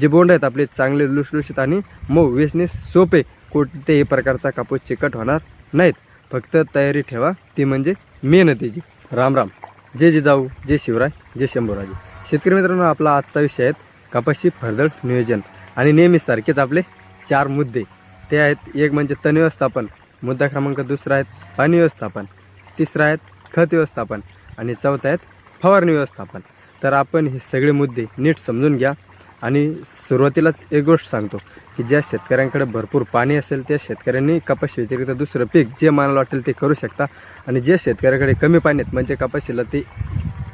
जे बोंड आहेत आपले चांगले लुसलुशीत आणि मऊ वेचणे सोपे कोणत्याही प्रकारचा कापूस चिकट होणार नाहीत. फक्त तयारी ठेवा ती म्हणजे मेहनतीची. राम राम. जे जिजाऊ जे शिवराय जे शंभूराजे. शेतकरी मित्रांनो आपला आजचा विषय आहे कपाशी फरदळ नियोजन. आणि नेहमीसारखेच आपले चार मुद्दे. ते आहेत एक म्हणजे तण व्यवस्थापन मुद्दा क्रमांक दुसरा आहेत पाणी व्यवस्थापन तिसरा आहेत खत व्यवस्थापन आणि चौथा आहेत फवारणी व्यवस्थापन. तर आपण हे सगळे मुद्दे नीट समजून घ्या. आणि सुरुवातीलाच एक गोष्ट सांगतो की ज्या शेतकऱ्यांकडे भरपूर पाणी असेल त्या शेतकऱ्यांनी कपाशी व्यतिरिक्त दुसरं पीक जे मनाला वाटेल ते करू शकता. आणि जे शेतकऱ्याकडे कमी पाणी आहेत म्हणजे कपाशीला ते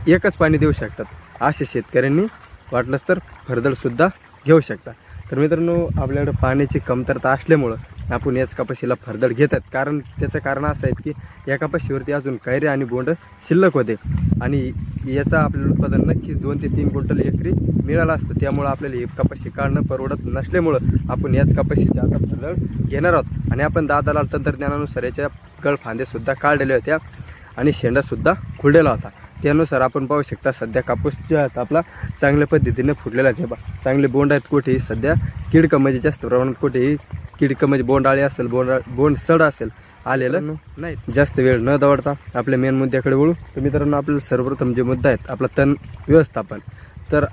एकच पाणी देऊ शकतात. असे शेतकऱ्यांनी वाटलंच तर फरदळसुद्धा घेऊ शकता. तर मित्रांनो आपल्याकडे पाण्याची कमतरता असल्यामुळं आपण याच कपाशीला फरदळ घेतात कारण त्याचं कारण असं आहे की या कपाशीवरती अजून कैरे आणि बोंड शिल्लक होते. आणि याचं आपल्याला उत्पादन नक्कीच दोन ते तीन क्विंटल एकरी मिळालं असतं. त्यामुळं आपल्याला ही कपाशी काढणं परवडत नसल्यामुळं आपण याच कपाशीची आता फरदड घेणार आहोत. आणि आपण दादाला तंत्रज्ञानानुसार याच्या गळफांद्यासुद्धा काढलेल्या होत्या आणि शेंडासुद्धा खुललेला होता त्यानुसार आपण पाहू शकता सध्या कापूस जे आहेत आपला चांगल्या पद्धतीने फुटलेला आहे. बा चांगले बोंड आहेत कुठेही सध्या किडकं म्हणजे जास्त प्रमाणात कुठेही किडकं म्हणजे बोंडाळे असेल बोंड बोंड सड असेल आलेलं नाही जास्त वेळ न दवडता आपल्या मेन मुद्द्याकडे वळू. तर मित्रांनो आपल्याला सर्वप्रथम जे मुद्दा आहेत आपला तण व्यवस्थापन. तर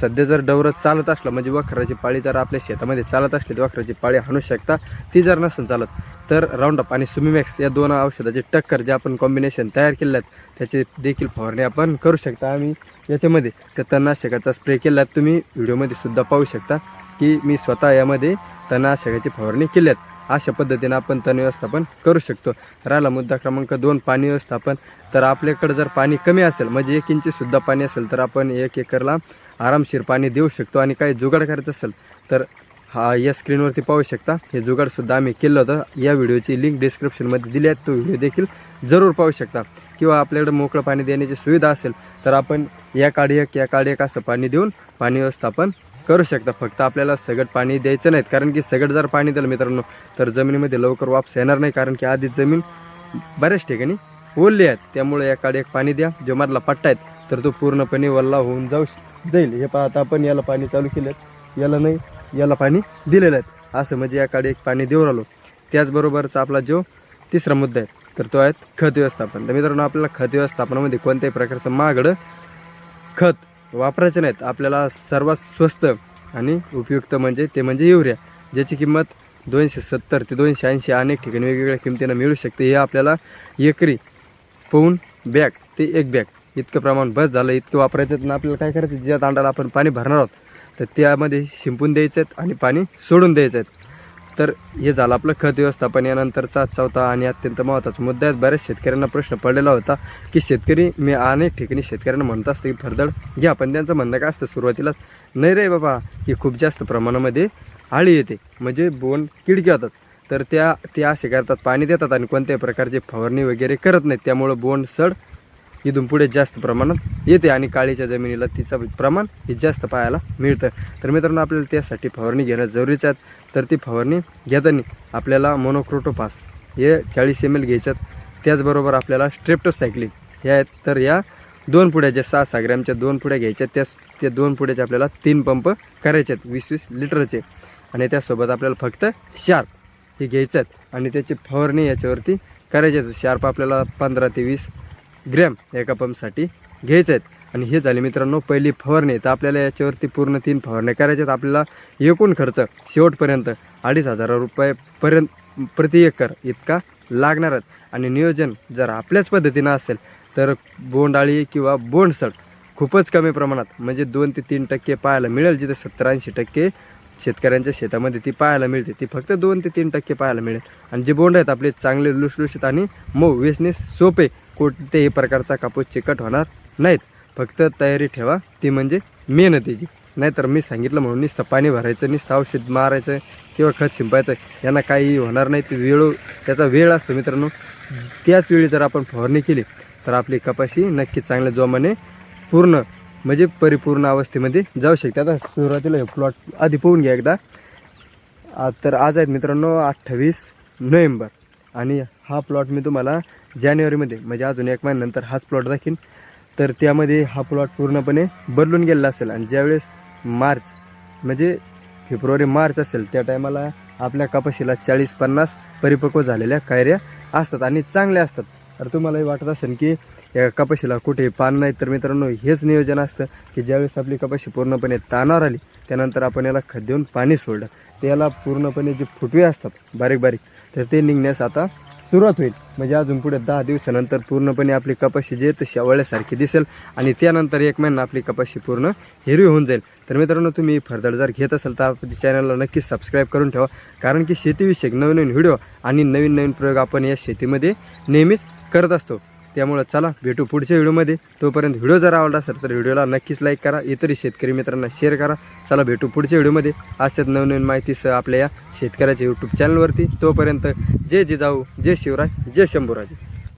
सध्या जर डवरं चालत असलं म्हणजे वखराची पाळी जर आपल्या शेतामध्ये चालत असली तर वखराची पाळी हाणू शकता. ती जर नसेल चालत तर राऊंडअप आणि सुमिमॅक्स या दोन औषधाचे टक्कर जे आपण कॉम्बिनेशन तयार केले आहेत त्याचे देखील फवारणी आपण करू शकता. आम्ही याच्यामध्ये त्या तणनाशकाचा स्प्रे केला आहे. तुम्ही व्हिडिओमध्ये सुद्धा पाहू शकता की मी स्वतः यामध्ये तणनाशकाची फवारणी केली आहेत अशा पद्धतीने आपण तण व्यवस्थापन करू शकतो. राहिला मुद्दा क्रमांक दोन पाणी व्यवस्थापन. तर आपल्याकडे जर पाणी कमी असेल म्हणजे एक इंचीसुद्धा पाणी असेल तर आपण एक एकरला आरामशीर पाणी देऊ शकतो. आणि काही जुगाड करायचं असेल तर हा या स्क्रीनवरती पाहू शकता. हे जुगाडसुद्धा आम्ही केलं होतं. या व्हिडिओची लिंक डिस्क्रिप्शनमध्ये दिली आहे. तो व्हिडिओ देखील जरूर पाहू शकता. किंवा आपल्याकडे मोकळं पाणी देण्याची सुविधा असेल तर आपण या काडी एक या काडी एक असं पाणी देऊन पाणी व्यवस्थापन करू शकता. फक्त आपल्याला सगळं पाणी द्यायचं नाहीत. कारण की सगळं जर पाणी दिलं मित्रांनो तर जमिनीमध्ये लवकर वापस येणार नाही. कारण की आधी जमीन बऱ्याच ठिकाणी ओलली आहेत. त्यामुळे या एक पाणी द्या. जो मधला पट्टा आहेत तर तो पूर्णपणे वल्ला होऊन जाऊ जाईल. हे पाहता आपण याला पाणी चालू केलं. याला नाही. याला पाणी दिलेलं आहे. असं म्हणजे याकडे एक पाणी देऊ राहिलो त्याचबरोबरचा आपला जो तिसरा मुद्दा आहे तर तो आहे खत व्यवस्थापन. तर मित्रांनो आपल्याला खत व्यवस्थापनामध्ये कोणत्याही प्रकारचं महागडं खत वापरायचे नाहीत. आपल्याला सर्वात स्वस्त आणि उपयुक्त म्हणजे ते म्हणजे युरिया. ज्याची किंमत दोनशे सत्तर ते दोनशे ऐंशी अनेक ठिकाणी वेगवेगळ्या किमतीनं मिळू शकते. हे आपल्याला एकरी पाऊन बॅग ते एक बॅग इतकं प्रमाण बस झालं इतकं वापरायचं. तर आपल्याला काय करायचं? ज्या तांडाला आपण पाणी भरणार आहोत तर त्यामध्ये शिंपून द्यायचं आहेत आणि पाणी सोडून द्यायचं आहेत. तर हे झालं आपलं खत व्यवस्थापन. यानंतरचा चौथा आणि अत्यंत महत्त्वाचा मुद्दा आहे. बऱ्याच शेतकऱ्यांना प्रश्न पडलेला होता की शेतकरी मी अनेक ठिकाणी शेतकऱ्यांना म्हणत असतं की फरदड घ्या पण त्यांचं म्हणणं काय असतं सुरुवातीलाच नाही रे बाबा की खूप जास्त प्रमाणामध्ये आळी येते. म्हणजे बोन किडकी होतात. तर त्या ते असे करतात पाणी देतात आणि कोणत्याही प्रकारचे फवारणी वगैरे करत नाहीत. त्यामुळं बोंड सड इथून पुढे जास्त प्रमाणात येते आणि काळीच्या जमिनीला तिचं प्रमाण हे जास्त पाहायला मिळतं. तर मित्रांनो आपल्याला त्यासाठी फवारणी घेणं जरुरीच आहे. तर ती फवारणी घेताना आपल्याला मोनोक्रोटोपास हे चाळीस एम एल घ्यायच्यात त्याचबरोबर आपल्याला स्ट्रेप्टोसायक्लिन हे आहेत. तर या दोन पुड्या ज्या सहा सहा ग्रॅमच्या दोन पुड्या घ्यायच्या त्या त्या दोन पुड्याचे आपल्याला तीन पंप करायचे आहेत वीस वीस लिटरचे. आणि त्यासोबत आपल्याला फक्त शार्प हे घ्यायचं आहेत. आणि त्याची फवारणी याच्यावरती करायचे आहेत. शार्प आपल्याला पंधरा ते वीस ग्रॅम एका पंपसाठी घ्यायचे आहेत. आणि हे झाले मित्रांनो पहिली फवारणी. तर आपल्याला याच्यावरती पूर्ण तीन फवारण्या करायच्या आहेत. आपल्याला एकूण खर्च शेवटपर्यंत अडीच हजार रुपयेपर्यंत प्रति एकर इतका लागणार आहेत. आणि नियोजन जर आपल्याच पद्धतीनं असेल तर बोंडाळी किंवा बोंडसड खूपच कमी प्रमाणात म्हणजे दोन ते तीन टक्के पाहायला मिळेल. जिथे सत्तर ऐंशी टक्के शेतकऱ्यांच्या शेतामध्ये ती पाहायला मिळते ती फक्त दोन ते तीन टक्के पाहायला मिळेल. आणि जे बोंड आहेत आपले चांगले लुसलुशीत आणि मऊ वेचणे सोपे कोणत्याही प्रकारचा कापूस चिकट होणार नाहीत. फक्त तयारी ठेवा. ती म्हणजे मेहनतीची. नाहीतर मी सांगितलं म्हणून नुसतं पाणी भरायचं नुसतं औषध मारायचं किंवा खत शिंपायचं यांना काही होणार नाही. ते वेळ त्याचा वेळ असतो मित्रांनो. त्याच वेळी जर आपण फवारणी केली तर आपली कपाशी नक्की चांगल्या जोमाने पूर्ण म्हणजे परिपूर्ण अवस्थेमध्ये जाऊ शकते. आता सुरुवातीला हे प्लॉट आधी पोहून घ्या एकदा. आ, तर आज आहेत मित्रांनो अठ्ठावीस नोव्हेंबर. आणि हा प्लॉट मी तुम्हाला जानेवारीमध्ये म्हणजे अजून एक महिन्यानंतर हाच प्लॉट दाखीन. तर त्यामध्ये हा प्लॉट पूर्णपणे बदलून गेलेला असेल. आणि ज्यावेळेस मार्च म्हणजे फेब्रुवारी मार्च असेल त्या टायमाला आपल्या कपाशीला चाळीस पन्नास परिपक्व झालेल्या कायऱ्या असतात आणि चांगल्या असतात. तर तुम्हालाही वाटत असेल की या कपाशीला कुठे पान नाही. तर मित्रांनो हेच नियोजन असतं की ज्यावेळेस आपली कपाशी पूर्णपणे तानावर आली त्यानंतर आपण याला खत देऊन पाणी सोडलं. त्याला पूर्णपणे जे फुटवे असतात बारीक बारीक तर ते निघण्यास आता सुरुवात होईल. म्हणजे अजून पुढे दहा दिवसानंतर पूर्णपणे आपली कपाशी जे तशी आवळल्यासारखी दिसेल आणि त्यानंतर एक महिना आपली कपाशी पूर्ण हिरवी होऊन जाईल. तर मित्रांनो तुम्ही फर्दर जर घेत असाल तर आपल्या चॅनलला नक्कीच सबस्क्राईब करून ठेवा. कारण की शेतीविषयक नवीन नवीन व्हिडिओ आणि नवीन नवीन प्रयोग आपण या शेतीमध्ये नेहमीच करत असतो. त्यामुळं चला भेटू पुढच्या व्हिडिओमध्ये. तोपर्यंत व्हिडिओ जर आवडला असेल तर व्हिडिओला नक्कीच लाईक करा. इतरही शेतकरी मित्रांना शेअर करा. चला भेटू पुढच्या व्हिडिओमध्ये. अशाच नवनवीन माहितीसह आपल्या या शेतकऱ्याच्या यूट्यूब चॅनलवरती तोपर्यंत जय जिजाऊ जय शिवराय जय शंभूराजे.